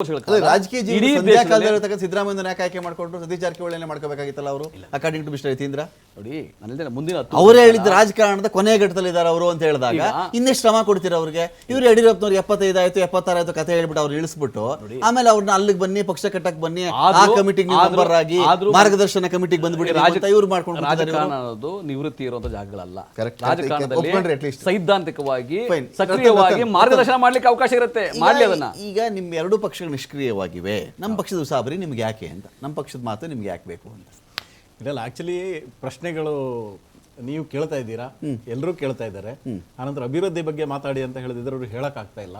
ರಾಜಕೀಯ ಜೀವನ ಸಿದ್ದರಾಮಯ್ಯ ಯಾಕೆ ಆಯ್ಕೆ ಮಾಡ್ಕೊಂಡ್ರು ಸತೀಶ್ ಜಾರಕಿಹೊಳಿ ಮಾಡ್ಕೋಬೇಕಾಗಿತ್ತಲ್ಲ ಅವರು? ಅಕಾರ್ಡಿಂಗ್ ಟು ಮಿಸ್ಟರ್ ಯತೀಂದ್ರ ನೋಡಿ ನನ್ನ ಮುಂದಿನ ಅವರೇ ಹೇಳಿದ್ದು ರಾಜಕಾರಣದ ಕೊನೆ ಘಟ್ಟದಲ್ಲಿ ಇದ್ದಾರೆ ಅವರು ಅಂತ ಹೇಳಿದಾಗ ಇನ್ನೇ ಇನ್ನೆಷ್ಟು ಶ್ರಮ ಕೊಡ್ತೀರ ಅವ್ರಿಗೆ? ಇವ್ರು ಯಡಿಯೂರಪ್ಪನವ್ರು ಎಪ್ಪತ್ತೈದು ಆಯ್ತು ಎಪ್ಪತ್ತಾರು ಆಯ್ತು ಕತೆ ಹೇಳ್ಬಿಟ್ಟು ಅವ್ರು ಇಳಿಸ್ಬಿಟ್ಟು ಆಮೇಲೆ ಅವ್ರನ್ನ ಅಲ್ಲಿಗೆ ಬನ್ನಿ ಪಕ್ಷ ಕಟ್ಟಕ್ ಬನ್ನಿ ಆ ಕಮಿಟಿ ಕಮಿಟಿಗೆ ಮೆಂಬರ್ ಆಗಿ ಮಾರ್ಗದರ್ಶನ ಕಮಿಟಿಗೆ ಬಂದ್ಬಿಡಿ ಇವ್ರು ಮಾಡ್ಕೊಂಡು ರಾಜಕಾರಣ ಅನ್ನೋದು ನಿವೃತ್ತಿ ಇರುವಂತ ಜಾಗಗಳಲ್ಲ. ರಾಜಕಾರಣದಲ್ಲಿ. ಸೈದ್ಧಾಂತಿಕವಾಗಿ ಸಕ್ರಿಯವಾಗಿ ಮಾರ್ಗದರ್ಶನ ಮಾಡ್ಲಿಕ್ಕೆ ಅವಕಾಶ ಇರುತ್ತೆ. ಈಗ- ಮಾಡ್ಲಿ ಅದನ್ನ. ಈಗ ನಿಮ್ಮ ಎರಡು ಪಕ್ಷಗಳು ನಿಷ್ಕ್ರಿಯವಾಗಿವೆ. ನಮ್ಮ ಪಕ್ಷದ ಉಸಾಬರಿ ನಿಮ್ಗೆ ಯಾಕೆ ಅಂತ? ನಮ್ಮ ಪಕ್ಷದ ಮಾತು ನಿಮ್ಗೆ ಯಾಕೆ ಬೇಕು ಅಂತ. ಇದೆಲ್ಲ ಆಕ್ಚುಲಿ ಪ್ರಶ್ನೆಗಳು ನೀವು ಕೇಳ್ತಾ ಇದ್ದೀರಾ? ಎಲ್ಲರೂ ಕೇಳ್ತಾ ಇದ್ದಾರೆ. ಆನಂತರ ಅಭಿವೃದ್ಧಿ ಬಗ್ಗೆ ಮಾತಾಡಿ ಅಂತ ಹೇಳಿದ್ರೆ ಅವ್ರಿಗೆ ಹೇಳಕ್ ಆಗ್ತಾ ಇಲ್ಲ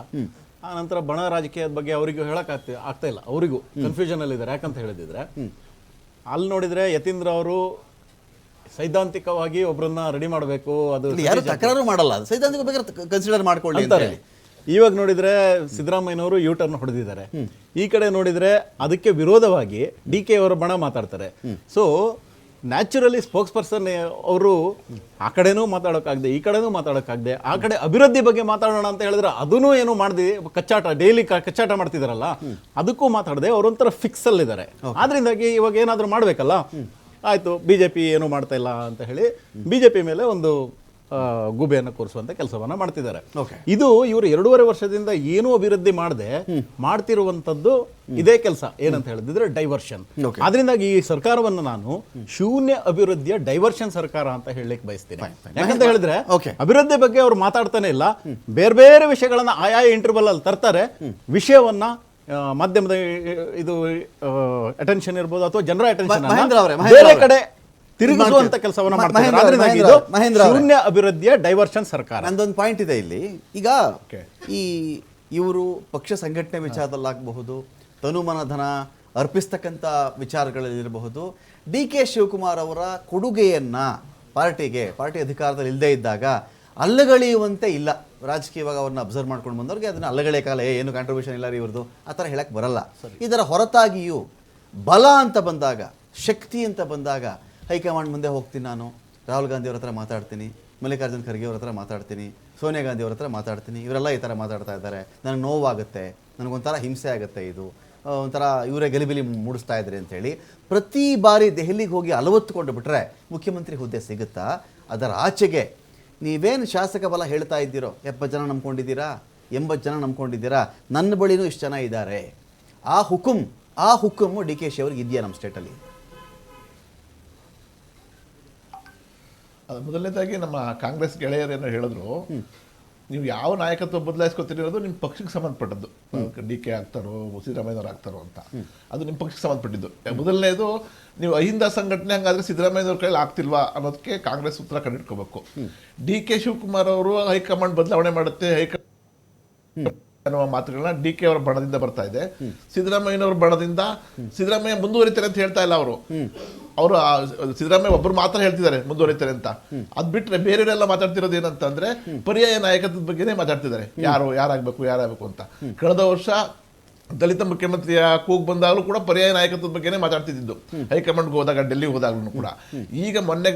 ಆನಂತರ ಬಣ ರಾಜಕೀಯದ ಬಗ್ಗೆ ಅವರಿಗೂ ಹೇಳಕ್ ಆಗ್ತಾ ಆಗ್ತಾ ಇಲ್ಲ. ಅವರಿಗೂ ಕನ್ಫ್ಯೂಷನ್ ಅಲ್ಲಿ ಇದ್ದಾರೆ. ಯಾಕಂತ ಹೇಳಿದ್ರೆ ಅಲ್ಲಿ ನೋಡಿದ್ರೆ ಯತೀಂದ್ರ ಅವರು ಸೈದ್ಧಾಂತಿಕವಾಗಿ ಒಬ್ಬರನ್ನ ರೆಡಿ ಮಾಡಬೇಕು ಅದು ಇಲ್ಲಿ ಯಾರು ತಕರಾರು ಮಾಡಲ್ಲ. ಸೈದ್ಧಾಂತಿಕ ಬಗ್ಗೆ ಕನ್ಸಿಡರ್ ಮಾಡ್ಕೊಳ್ಳಿ ಅಂತ ಅಂತಾರೆ. ಇವಾಗ ನೋಡಿದ್ರೆ ಸಿದ್ದರಾಮಯ್ಯನವರು ಯೂ ಟರ್ನ್ ಹೊಡೆದಿದ್ದಾರೆ ಈ ಕಡೆ ನೋಡಿದ್ರೆ ಅದಕ್ಕೆ ವಿರೋಧವಾಗಿ ಡಿ ಕೆ ಅವರು ಬಣ ಮಾತಾಡ್ತಾರೆ. ಸೊ ನ್ಯಾಚುರಲಿ ಸ್ಪೋಕ್ಸ್ ಪರ್ಸನ್ ಅವರು ಆ ಕಡೆನೂ ಮಾತಾಡೋಕ್ಕಾಗದೆ ಈ ಕಡೆನೂ ಮಾತಾಡೋಕ್ಕಾಗದೆ ಆ ಕಡೆ ಅಭಿವೃದ್ಧಿ ಬಗ್ಗೆ ಮಾತಾಡೋಣ ಅಂತ ಹೇಳಿದ್ರೆ ಅದನ್ನೂ ಏನು ಮಾಡಿದೆ ಕಚ್ಚಾಟ ಡೈಲಿ ಕಚ್ಚಾಟ ಮಾಡ್ತಿದಾರಲ್ಲ ಅದಕ್ಕೂ ಮಾತಾಡದೆ ಅವರೊಂಥರ ಫಿಕ್ಸ್ ಅಲ್ಲಿದ್ದಾರೆ ಆದ್ರಿಂದಾಗಿ ಇವಾಗ ಏನಾದರೂ ಮಾಡಬೇಕಲ್ಲ ಆಯ್ತು ಬಿಜೆಪಿ ಏನು ಮಾಡ್ತಾ ಇಲ್ಲ ಅಂತ ಹೇಳಿ ಬಿಜೆಪಿ ಮೇಲೆ ಒಂದು ಗೂಬೆಯನ್ನು ಕೂರಿಸುವಂತ ಕೆಲಸವನ್ನ ಮಾಡ್ತಿದ್ದಾರೆ. ಇದು ಇವರು ಎರಡೂವರೆ ವರ್ಷದಿಂದ ಏನೂ ಅಭಿವೃದ್ಧಿ ಮಾಡದೆ ಮಾಡ್ತಿರುವಂತದ್ದು ಇದೇ ಕೆಲಸ ಏನಂತ ಹೇಳಿದ್ರೆ ಡೈವರ್ಷನ್. ಅದರಿಂದಾಗಿ ಈ ಸರ್ಕಾರವನ್ನು ನಾನು ಶೂನ್ಯ ಅಭಿವೃದ್ಧಿಯ ಡೈವರ್ಷನ್ ಸರ್ಕಾರ ಅಂತ ಹೇಳಲಿಕ್ಕೆ ಬಯಸ್ತೀನಿ. ಯಾಕಂತ ಹೇಳಿದ್ರೆ. ಅಭಿವೃದ್ಧಿ ಬಗ್ಗೆ ಅವ್ರು ಮಾತಾಡ್ತಾನೆ ಇಲ್ಲ. ಬೇರೆ ಬೇರೆ ವಿಷಯಗಳನ್ನ ಆಯಾ ಇಂಟರ್ವಲ್ ಅಲ್ಲಿ ತರ್ತಾರೆ. ವಿಷಯವನ್ನ ಮಾಧ್ಯಮದ ಇದು ಅಟೆನ್ಷನ್ ಇರ್ಬೋದು ಅಥವಾ ಜನರ ಅಟೆನ್ಷನ್ ಬೇರೆ ಕಡೆ ತಿರುಗಿಸುವಂತ ಕೆಲಸವನ್ನ ಮಾಡ್ತಾರೆ ಶೂನ್ಯ ಅಭಿವೃದ್ಧಿಯ ಡೈವರ್ಷನ್ ಸರ್ಕಾರ. ನಂದೊಂದು ಪಾಯಿಂಟ್ ಇದೆ ಇಲ್ಲಿ. ಈಗ. ಈ ಇವರು ಪಕ್ಷ ಸಂಘಟನೆ ವಿಚಾರದಲ್ಲಾಗಬಹುದು ತನುಮನಧನ ಅರ್ಪಿಸ್ತಕ್ಕಂಥ ವಿಚಾರಗಳಲ್ಲಿರಬಹುದು. ಡಿ ಕೆ ಶಿವಕುಮಾರ್ ಅವರ ಕೊಡುಗೆಯನ್ನು ಪಾರ್ಟಿಗೆ ಪಾರ್ಟಿ ಅಧಿಕಾರದಲ್ಲಿ ಇಲ್ಲದೇ ಇದ್ದಾಗ ಅಲ್ಲಗಳೆಯುವಂತೆ ಇಲ್ಲ. ರಾಜಕೀಯವಾಗಿ ಅವ್ರನ್ನ ಅಬ್ಸರ್ವ್ ಮಾಡ್ಕೊಂಡು ಬಂದವ್ರಿಗೆ ಅದನ್ನ ಅಲ್ಲಗಳೇ ಕಾಲ ಏ, ಏನು ಕಾಂಟ್ರಿಬ್ಯೂಷನ್ ಇಲ್ಲ ರೀ ಇವ್ರದ್ದು ಆ ಥರ ಹೇಳಕ್ಕೆ ಬರಲ್ಲ. ಇದರ ಹೊರತಾಗಿಯೂ ಬಲ ಅಂತ ಬಂದಾಗ ಶಕ್ತಿ ಅಂತ ಬಂದಾಗ ಹೈಕಮಾಂಡ್ ಮುಂದೆ ಹೋಗ್ತೀನಿ ನಾನು. ರಾಹುಲ್ ಗಾಂಧಿ ಅವ್ರ ಹತ್ರ ಮಾತಾಡ್ತೀನಿ. ಮಲ್ಲಿಕಾರ್ಜುನ್ ಖರ್ಗೆ ಅವ್ರ ಹತ್ರ ಮಾತಾಡ್ತೀನಿ. ಸೋನಿಯಾ ಗಾಂಧಿ ಅವ್ರ ಹತ್ರ ಮಾತಾಡ್ತೀನಿ. ಇವರೆಲ್ಲ ಈ ಥರ ಮಾತಾಡ್ತಾ ಇದ್ದಾರೆ. ನನಗೆ ನೋವಾಗುತ್ತೆ. ನನಗೊಂಥರ ಹಿಂಸೆ ಆಗುತ್ತೆ ಇದು. ಒಂಥರ ಇವರೇ ಗಲಿಬಿಲಿ ಮೂಡಿಸ್ತಾ ಇದ್ದಾರೆ ಅಂತೇಳಿ ಪ್ರತಿ ಬಾರಿ ದೆಹಲಿಗೆ ಹೋಗಿ ಅಲವತ್ತುಕೊಂಡು ಬಿಟ್ರೆ ಮುಖ್ಯಮಂತ್ರಿ ಹುದ್ದೆ ಸಿಗುತ್ತಾ? ಅದರ ಆಚೆಗೆ ನೀವೇನು ಶಾಸಕ ಬಲ ಹೇಳ್ತಾ ಇದ್ದೀರೋ? ಎಪ್ಪತ್ತು ಜನ ನಂಬ್ಕೊಂಡಿದ್ದೀರಾ? ಎಂಬತ್ತು ಜನ ನಂಬ್ಕೊಂಡಿದ್ದೀರಾ? ನನ್ನ ಬಳಿನೂ ಇಷ್ಟು ಜನ ಇದ್ದಾರೆ. ಆ ಹುಕುಂ, ಆ ಹುಕುಮು ಡಿ ಕೆ ಶಿ ಅವ್ರಿಗೆ ಇದೆಯಾ ನಮ್ಮ ಸ್ಟೇಟಲ್ಲಿ ಅದು ಮೊದಲನೇದಾಗಿ ನಮ್ಮ ಕಾಂಗ್ರೆಸ್ ಗೆಳೆಯರೇನೋ ಹೇಳಿದ್ರು ನೀವು ಯಾವ ನಾಯಕತ್ವ ಬದಲಾಯಿಸ್ಕೊತಿರೋದು ನಿಮ್ಮ ಪಕ್ಷಕ್ಕೆ ಸಂಬಂಧಪಟ್ಟದ್ದು. ಡಿ ಕೆ ಆಗ್ತಾರೋ ಸಿದ್ದರಾಮಯ್ಯನವ್ರು ಆಗ್ತಾರೋ ಅಂತ. ಅದು ನಿಮ್ಮ ಪಕ್ಷಕ್ಕೆ ಸಂಬಂಧಪಟ್ಟಿದ್ದು. ಮೊದಲನೇದು ನೀವು ಅಹಿಂದ ಸಂಘಟನೆ ಹಂಗಾದ್ರೆ ಸಿದ್ದರಾಮಯ್ಯನವ್ರ ಕೈಲಿ ಆಗ್ತಿಲ್ವಾ ಅನ್ನೋದಕ್ಕೆ ಕಾಂಗ್ರೆಸ್ ಉತ್ತರ ಕಂಡಿಟ್ಕೋಬೇಕು. ಡಿ ಕೆ ಶಿವಕುಮಾರ್ ಅವರು ಹೈಕಮಾಂಡ್ ಬದಲಾವಣೆ ಮಾಡುತ್ತೆ ಹೈಕಮಾಂಡ್ ಅನ್ನುವ ಮಾತುಗಳನ್ನ ಡಿ ಕೆ ಅವರ ಬಣದಿಂದ ಬರ್ತಾ ಇದೆ. ಸಿದ್ದರಾಮಯ್ಯನವ್ರ ಬಣದಿಂದ ಸಿದ್ದರಾಮಯ್ಯ ಮುಂದುವರಿತಾರೆ ಅಂತ ಹೇಳ್ತಾ ಇಲ್ಲ ಅವರು. ಅವರು ಸಿದ್ದರಾಮಯ್ಯ ಒಬ್ಬರು ಮಾತ್ರ ಹೇಳ್ತಿದ್ದಾರೆ ಮುಂದುವರಿತಾರೆ ಅಂತ. ಅದ್ ಬಿಟ್ರೆ ಬೇರೆಯವರೆಲ್ಲ ಮಾತಾಡ್ತಿರೋದು ಏನಂತಂದ್ರೆ ಪರ್ಯಾಯ ನಾಯಕತ್ವದ ಬಗ್ಗೆನೇ ಮಾತಾಡ್ತಿದ್ದಾರೆ. ಯಾರು ಯಾರಾಗ್ಬೇಕು ಯಾರಾಗಬೇಕು ಅಂತ. ಕಳೆದ ವರ್ಷ ದಲಿತ ಮುಖ್ಯಮಂತ್ರಿಯ ಕೂಗ್ ಬಂದಾಗಲೂ ಕೂಡ ಪರ್ಯಾಯ ನಾಯಕತ್ವದ ಬಗ್ಗೆನೇ ಮಾತಾಡ್ತಿದ್ದು ಹೈಕಮಾಂಡ್ಗೆ ಹೋದಾಗ, ಡೆಲ್ಲಿಗೆ ಹೋದಾಗ್ಲೂ ಕೂಡ. ಈಗ ಮೊನ್ನೆ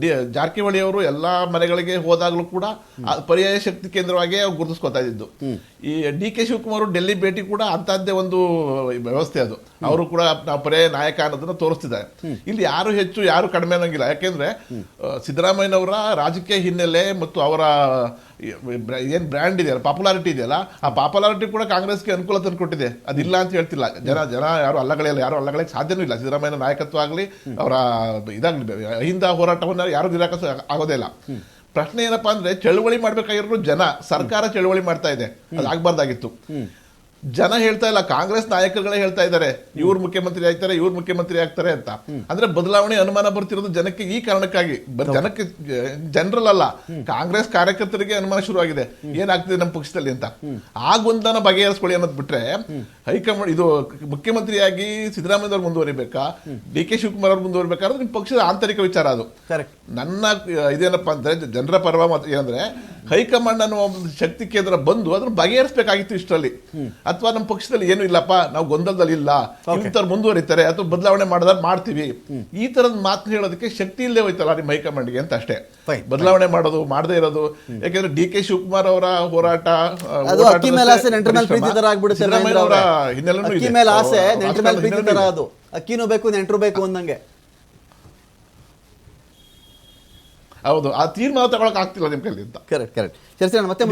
ಡಿ- ಜಾರಕಿಹೊಳಿ ಅವರು ಎಲ್ಲಾ ಮನೆಗಳಿಗೆ ಹೋದಾಗ್ಲೂ ಕೂಡ ಪರ್ಯಾಯ ಶಕ್ತಿ ಕೇಂದ್ರವಾಗಿ ಗುರುತಿಸ್ಕೊತಾ ಇದ್ದು ಈ ಡಿ ಕೆ ಶಿವಕುಮಾರ್ ಡೆಲ್ಲಿ ಭೇಟಿ ಕೂಡ ಅಂತದ್ದೇ ಒಂದು ವ್ಯವಸ್ಥೆ ಅದು. ಅವರು ಕೂಡ ನಾವು ಪರ್ಯಾಯ ನಾಯಕ ಅನ್ನೋದನ್ನ ತೋರಿಸ್ತಿದ್ದಾರೆ. ಇಲ್ಲಿ ಯಾರು ಹೆಚ್ಚು, ಯಾರು ಕಡಿಮೆ ಅನ್ನೋಂಗಿಲ್ಲ. ಯಾಕೆಂದ್ರೆ ಸಿದ್ದರಾಮಯ್ಯನವರ ರಾಜಕೀಯ ಹಿನ್ನೆಲೆ ಮತ್ತು ಅವರ ಏನ್ ಬ್ರ್ಯಾಂಡ್ ಇದೆಯಲ್ಲ ಪಾಪ್ಯುಲಾರಿಟಿ ಇದೆಯಲ್ಲ, ಆ ಪಾಪ್ಯುಲಾರಿಟಿ ಕೂಡ ಕಾಂಗ್ರೆಸ್ಗೆ ಅನುಕೂಲ ತಂದುಕೊಟ್ಟಿದೆ. ಅದಿಲ್ಲ ಅಂತ ಹೇಳ್ತಿಲ್ಲ. ಜನ ಜನ ಯಾರು ಅಲ್ಲಗಳೆಯಲ್ಲ ಯಾರು ಅಲ್ಲಗಳಿಗೆ ಸಾಧ್ಯನೂ ಇಲ್ಲ. ಸಿದ್ದರಾಮಯ್ಯನ ನಾಯಕತ್ವ ಆಗಲಿ, ಅವರ ಇದಾಗಲಿ, ಅಹಿಂದ ಹೋರಾಟವನ್ನು ಯಾರು ನಿರಾಕರಿಸ ಆಗೋದೇ ಇಲ್ಲ. ಪ್ರಶ್ನೆ ಏನಪ್ಪಾ ಅಂದ್ರೆ, ಚಳುವಳಿ ಮಾಡ್ಬೇಕಾಗಿರೋ ಜನ, ಸರ್ಕಾರ ಚಳುವಳಿ ಮಾಡ್ತಾ ಇದೆ. ಅದು ಆಗ್ಬಾರ್ದಾಗಿತ್ತು. ಜನ ಹೇಳ್ತಾ ಇಲ್ಲ ಕಾಂಗ್ರೆಸ್ ನಾಯಕರುಗಳೇ ಹೇಳ್ತಾ ಇದ್ದಾರೆ ಇವ್ರು ಮುಖ್ಯಮಂತ್ರಿ ಆಗ್ತಾರೆ ಇವ್ರು ಮುಖ್ಯಮಂತ್ರಿ ಆಗ್ತಾರೆ ಅಂತ. ಅಂದ್ರೆ ಬದಲಾವಣೆ ಅನುಮಾನ ಬರ್ತಿರೋದು ಜನಕ್ಕೆ ಈ ಕಾರಣಕ್ಕಾಗಿ. ಜನಕ್ಕೆ ಜನರಲ್ ಅಲ್ಲ ಕಾಂಗ್ರೆಸ್ ಕಾರ್ಯಕರ್ತರಿಗೆ ಅನುಮಾನ ಶುರುವಾಗಿದೆ. ಏನಾಗ್ತಿದೆ ನಮ್ಮ ಪಕ್ಷದಲ್ಲಿ ಅಂತ. ಆ ಗೊಂದನ ಬಗೆಹರಿಸ್ಕೊಳ್ಳಿ ಅನ್ನೋದು ಬಿಟ್ರೆ ಹೈಕಮಾಂಡ್ ಇದು ಮುಖ್ಯಮಂತ್ರಿಯಾಗಿ ಸಿದ್ದರಾಮಯ್ಯ ಅವ್ರು ಮುಂದುವರಿಬೇಕಾ? ಡಿ ಕೆ ಶಿವಕುಮಾರ್ ಅವ್ರು ಮುಂದುವರಿಬೇಕಾದ್ರೆ ನಿಮ್ಮ ಪಕ್ಷದ ಆಂತರಿಕ ವಿಚಾರ ಅದು. ನನ್ನ ಇದೇನಪ್ಪ ಅಂದ್ರೆ ಜನರ ಪರವ ಮತ ಏನಂದ್ರೆ ಹೈಕಮಾಂಡ್ ಅನ್ನೋ ಒಂದು ಶಕ್ತಿ ಕೇಂದ್ರ ಬಂದು ಅದನ್ನ ಬಗೆಹರಿಸಬೇಕಾಗಿತ್ತು ಇಷ್ಟರಲ್ಲಿ. ಅಥವಾ ನಮ್ಮ ಪಕ್ಷದಲ್ಲಿ ಏನು ಇಲ್ಲಪ್ಪ ನಾವು ಗೊಂದಲದಲ್ಲಿ ಇಲ್ಲ ಇಂಥವ್ರು ಮುಂದುವರಿತಾರೆ ಅಥವಾ ಬದಲಾವಣೆ ಮಾಡಿದ್ರೆ ಮಾಡ್ತೀವಿ. ಈ ತರದ ಮಾತು ಹೇಳೋದಕ್ಕೆ ಶಕ್ತಿ ಇಲ್ಲದೆ ಹೋಯ್ತಲ್ಲ ನಿಮ್ಮ ಹೈಕಮಾಂಡ್ಗೆ ಅಂತ ಅಷ್ಟೇ. ಬದಲಾವಣೆ ಮಾಡೋದು ಮಾಡದೇ ಇರೋದು. ಯಾಕಂದ್ರೆ ಡಿ ಕೆ ಶಿವಕುಮಾರ್ ಅವರ ಹೋರಾಟ ಹಿನ್ನೆಲೆ ಅಕ್ಕಿನೂ ಬೇಕು ನೆಂಟರು ಬೇಕು ಅಂದಂಗೆ. ಹೌದು ಆ ತೀರ್ಮಾನ ತಗೊಳಕ್ ಆಗ್ತಿಲ್ಲ ನಿಮ್ ಕೈಲಿ ಅಂತ. ಕರೆಕ್ಟ್ ಕರೆಕ್ಟ್ ಚರ್ಚೆ ಮತ್ತೆ